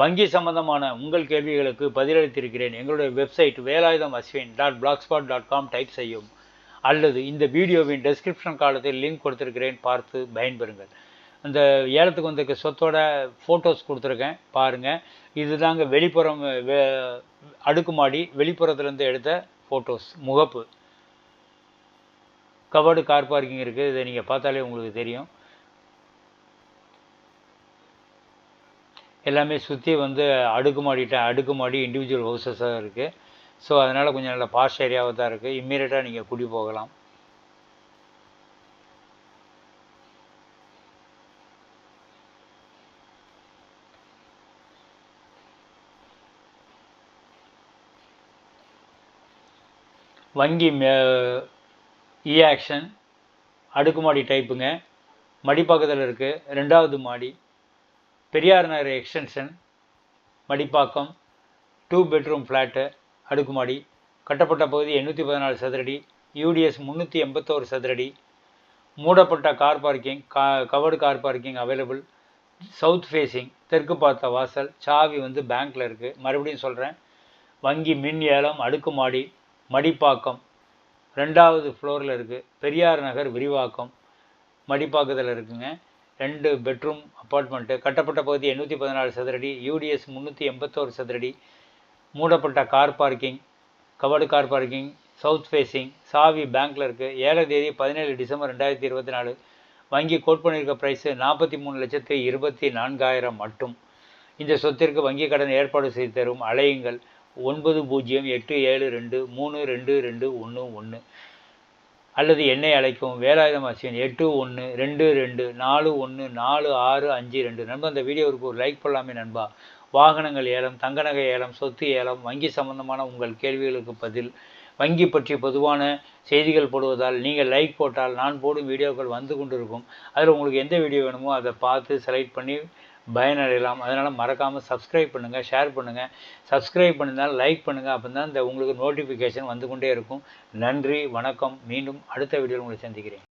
வங்கி சம்பந்தமான உங்கள் கேள்விகளுக்கு பதிலளித்திருக்கிறேன். எங்களுடைய website Velayudham Ashwin dot blogspot dot com type செய்யும். அல்லது இந்த வீடியோவின் டெஸ்கிரிப்ஷன் காலத்தில் லிங்க் கொடுத்துருக்கிறேன். பார்த்து பயன்பெறுங்கள். இந்த ஏலத்துக்கு வந்திருக்க சொத்தோட ஃபோட்டோஸ் கொடுத்துருக்கேன். பாருங்கள் இதுதாங்க வெளிப்புறம் அடுக்குமாடி வெளிப்புறத்துலேருந்து எடுத்த ஃபோட்டோஸ் முகப்பு. கவர்டு கார் பார்க்கிங் இருக்குது இதை நீங்கள் பார்த்தாலே உங்களுக்கு தெரியும். எல்லாமே சுற்றி வந்து அடுக்குமாடி அடுக்குமாடி இண்டிவிஜுவல் ஹவுசஸாக இருக்குது ஸோ அதனால் கொஞ்சம் நல்ல பாஷ் ஏரியாவாக தான் இருக்குது இம்மீடியட்டாக நீங்கள் குடி போகலாம். வங்கி இ ஆக்ஷன் அடுக்குமாடி டைப்புங்க மடிப்பாக்கத்தில் இருக்குது ரெண்டாவது மாடி. Periyar Nagar extension Madipakkam two bedroom flat அடுக்குமாடி கட்டப்பட்ட பகுதி எண்ணூற்றி பதினாலு சதுரடி யூடிஎஸ் முந்நூற்றி எண்பத்தோரு சதுரடி மூடப்பட்ட கார் பார்க்கிங் கா covered car parking available south facing தெற்கு பார்த்த வாசல் சாவி வந்து பேங்க்கில் இருக்குது மறுபடியும் சொல்கிறேன் வங்கி மின் ஏலம் அடுக்குமாடி மடிப்பாக்கம் ரெண்டாவது ஃப்ளோரில் இருக்குது பெரியார் நகர் விரிவாக்கம் மடிப்பாக்கத்தில் இருக்குங்க. ரெண்டு பெட்ரூம் அப்பார்ட்மெண்ட்டு கட்டப்பட்ட பகுதி எண்ணூற்றி பதினாலு சதுரடி யூடிஎஸ் முந்நூற்றி எண்பத்தோரு சதுரடி. மூடப்பட்ட car parking covered car parking south facing சாவி பேங்க்கில் இருக்குது ஏழை தேதி பதினேழு டிசம்பர் ரெண்டாயிரத்தி இருபத்தி நாலு. வங்கி கோட் பண்ணியிருக்க ப்ரைஸு நாற்பத்தி மூணு லட்சத்து இருபத்தி நான்காயிரம் மட்டும். இந்த சொத்திற்கு வங்கி கடன் ஏற்பாடு செய்து தரும் அலையுங்கள். ஒன்பது பூஜ்ஜியம் எட்டு ஏழு ரெண்டு மூணு ரெண்டு ரெண்டு ஒன்று ஒன்று. அல்லது என்னை அழைக்கும் வேலாயுதம் அசியன் எட்டு ஒன்று ரெண்டு ரெண்டு நாலு ஒன்று நாலு ஆறு அஞ்சு ரெண்டு. நண்பா அந்த வீடியோவுக்கு ஒரு லைக் பண்ணலாமே நண்பா. வாகனங்கள் ஏலம் தங்க நகை ஏலம் சொத்து ஏலம் வங்கி சம்பந்தமான உங்கள் கேள்விகளுக்கு பதில். வங்கி பற்றிய பொதுவான செய்திகள் போடுவதால் நீங்கள் லைக் போட்டால் நான் போடும் வீடியோக்கள் வந்து கொண்டு இருக்கும் அதில் உங்களுக்கு எந்த வீடியோ வேணுமோ அதை பார்த்து செலக்ட் பண்ணி பயனடையலாம். அதனால் மறக்காமல் சப்ஸ்கிரைப் பண்ணுங்கள் ஷேர் பண்ணுங்கள் சப்ஸ்கிரைப் பண்ணினால் லைக் பண்ணுங்கள் அப்போ தான் இந்த உங்களுக்கு நோட்டிஃபிகேஷன் வந்து கொண்டே இருக்கும். நன்றி வணக்கம். மீண்டும் அடுத்த வீடியோவில் உங்களை சந்திக்கிறேன்.